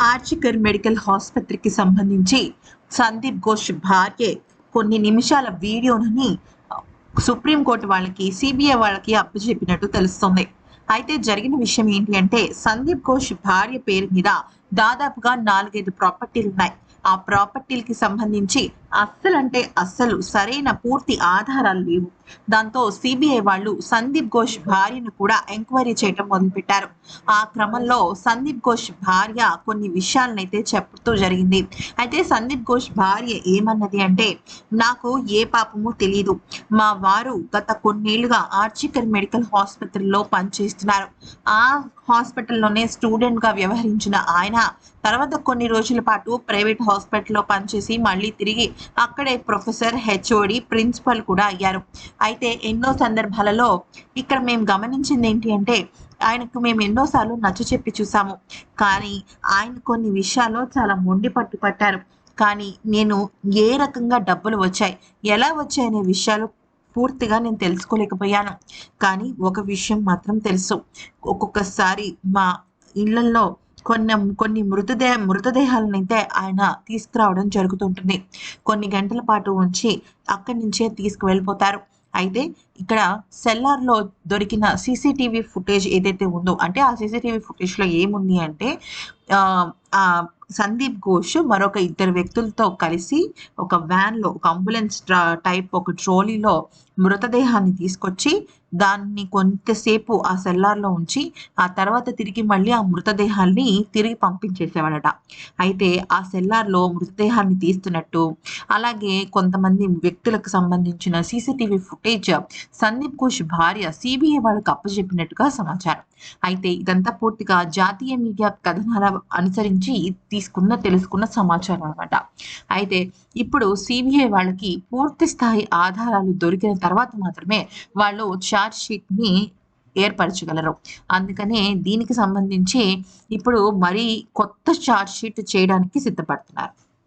ఆర్చికర్ medical ఆసుపత్రికి సంబంధించి సందీప్ ఘోష్ భార్య కొన్ని నిమిషాల వీడియోని సుప్రీంకోర్టు వాళ్ళకి సిబిఐ వాళ్ళకి అప్పచెప్పినట్టు తెలుస్తుంది. అయితే జరిగిన విషయం ఏంటి అంటే సందీప్ ఘోష్ భార్య పేరు మీద దాదాపుగా నాలుగైదు ప్రాపర్టీలు ఉన్నాయి ఆ ప్రాపర్టీలకి సంబంధించి అస్సలు అంటే అస్సలు సరైన పూర్తి ఆధారాలు లేవు. దాంతో సిబిఐ వాళ్ళు సందీప్ ఘోష్ భార్యను కూడా ఎంక్వైరీ చేయడం మొదలుపెట్టారు. ఆ క్రమంలో సందీప్ ఘోష్ భార్య కొన్ని విషయాలనైతే చెప్తూ జరిగింది. అయితే సందీప్ ఘోష్ భార్య ఏమన్నది అంటే నాకు ఏ పాపము తెలియదు మా వారు గత కొన్నేళ్ళుగా ఆర్చికర్ మెడికల్ హాస్పిటల్లో పనిచేస్తున్నారు. ఆ హాస్పిటల్లోనే స్టూడెంట్గా వ్యవహరించిన ఆయన తర్వాత కొన్ని రోజుల పాటు ప్రైవేట్ హాస్పిటల్లో పనిచేసి మళ్ళీ తిరిగి అక్కడే ప్రొఫెసర్ హెచ్ఓడి ప్రిన్సిపల్ కూడా అయ్యారు. అయితే ఎన్నో సందర్భాలలో ఇక్కడ మేము గమనించింది ఏంటి అంటే ఆయనకు మేము ఎన్నోసార్లు నచ్చ చెప్పి చూసాము. కానీ ఆయన కొన్ని విషయాల్లో చాలా మొండి పట్టు పట్టారు. కానీ నేను ఏ రకంగా డబ్బులు వచ్చాయి ఎలా వచ్చాయనే విషయాలు పూర్తిగా నేను తెలుసుకోలేకపోయాను. కానీ ఒక విషయం మాత్రం తెలుసు. ఒక్కొక్కసారి మా ఇళ్ళలో కొన్ని కొన్ని మృతదేహ మృతదేహాలను అయితే ఆయన తీసుకురావడం జరుగుతుంటుంది. కొన్ని గంటల పాటు ఉంచి అక్కడి నుంచే తీసుకువెళ్ళిపోతారు. అయితే ఇక్కడ సెల్లార్లో దొరికిన సీసీటీవీ ఫుటేజ్ ఏదైతే ఉందో అంటే ఆ సీసీటీవీ ఫుటేజ్లో ఏముంది అంటే ఆ సందీప్ ఘోష్ మరొక ఇద్దరు వ్యక్తులతో కలిసి ఒక వ్యాన్లో ఒక అంబులెన్స్ టైప్ ఒక ట్రోలీలో మృతదేహాన్ని తీసుకొచ్చి దాన్ని కొంతసేపు ఆ సెల్లార్లో ఉంచి ఆ తర్వాత తిరిగి మళ్ళీ ఆ మృతదేహాన్ని తిరిగి పంపించేసేవాడట. అయితే ఆ సెల్లార్లో మృతదేహాన్ని తీస్తున్నట్టు అలాగే కొంతమంది వ్యక్తులకు సంబంధించిన సీసీటీవీ ఫుటేజ్ సందీప్ ఘోష్ భార్య సిబిఐ వాళ్ళకు అప్పచెప్పినట్టుగా సమాచారం. అయితే ఇదంతా పూర్తిగా జాతీయ మీడియా కథనాల అనుసరించి తీసుకున్న తెలుసుకున్న సమాచారం అనమాట అయితే ఇప్పుడు సిబిఐ వాళ్ళకి పూర్తి స్థాయి ఆధారాలు దొరికిన తర్వాత మాత్రమే వాళ్ళు ఛార్జ్ షీట్ని ఏర్పరచగలరు. అందుకనే దీనికి సంబంధించి ఇప్పుడు మరీ కొత్త ఛార్జ్ షీట్ చేయడానికి సిద్ధపడుతున్నారు.